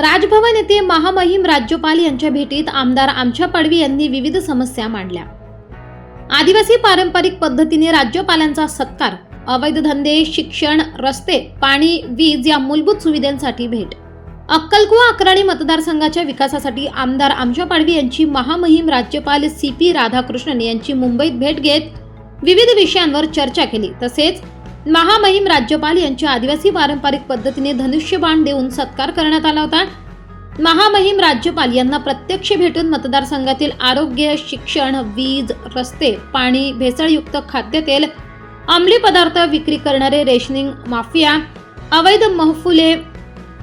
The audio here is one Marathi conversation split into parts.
राजभवन येथे महामहिम राज्यपाल यांच्या भेटीत आमदार आमच्या पाडवी यांनी विविध समस्या मांडल्या. आदिवासी पारंपरिक पद्धतीने राज्यपालांचा सत्कार अवैध धंदे शिक्षण रस्ते पाणी वीज या मूलभूत सुविधांसाठी भेट. अक्कलकुवा अक्राणी मतदारसंघाच्या विकासासाठी आमदार आमच्या पाडवी यांची महामहिम राज्यपाल सी पी राधाकृष्णन यांची मुंबईत भेट घेत विविध विषयांवर चर्चा केली. तसेच महामहिम राज्यपाल यांच्या आदिवासी पारंपरिक पद्धतीने धनुष्यबाण देऊन सत्कार करण्यात आला होता. महामहिम राज्यपाल यांना प्रत्यक्ष भेटून मतदारसंघातील आरोग्य शिक्षण वीज रस्ते पाणी भेसळयुक्त खाद्यतेल अंमली पदार्थ विक्री करणारे रेशनिंग माफिया अवैध महफुले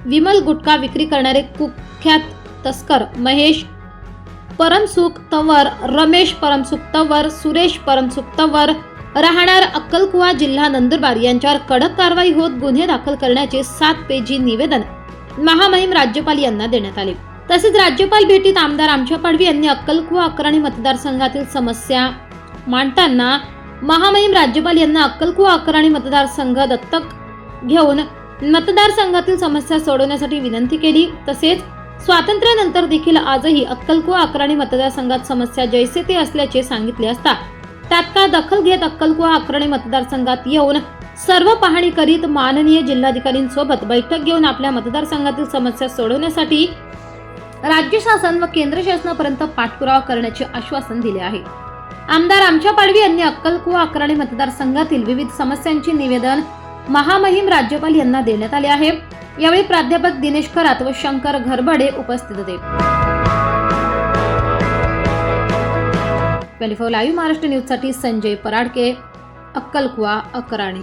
विमल गुटखा विक्री करणारे कुख्यात तस्कर महेश परमसुख तवर रमेश परमसुख तवर सुरेश परमसुख तवर राहणार अक्कलकुवा जिल्हा नंदुरबार यांच्यावर कडक कारवाई होत गुन्हे दाखल करण्याचे सात पेजी निवेदन महामहिम राज्यपाल यांना देण्यात आले. तसेच राज्यपाल भेटीत आमदार आमच्या पाडवी यांनी अक्कलकुवा अक्राणी मतदारसंघातील समस्या मांडताना महामहिम राज्यपाल यांना अक्कलकुवा अक्राणी मतदारसंघ दत्तक घेऊन मतदारसंघातील समस्या सोडवण्यासाठी विनंती केली. तसेच स्वातंत्र्यानंतर देखील आजही अक्कलकुवा अकराणी मतदारसंघात समस्या जैसे ते असल्याचे सांगितले असता तात्काळ दखल घेत अक्कलकुवा अक्राणी मतदारसंघात येऊन सर्व पाहणी करीत माननीय जिल्हाधिकारींसोबत बैठक घेऊन आपल्या मतदारसंघातील समस्या सोडवण्यासाठी राज्य शासन व केंद्र शासनापर्यंत पाठपुरावा करण्याचे आश्वासन दिले आहे. आमदार आमच्या पाडवी यांनी अक्कलकुवा अक्राणी मतदारसंघातील विविध समस्यांचे निवेदन महामहिम राज्यपाल यांना देण्यात आले आहे. यावेळी प्राध्यापक दिनेश खरात व शंकर घरबडे उपस्थित होते. ट्वेंटी फोर लाईव्ह महाराष्ट्र न्यूजसाठी संजय पराडके अक्कलकुवा अकराणे.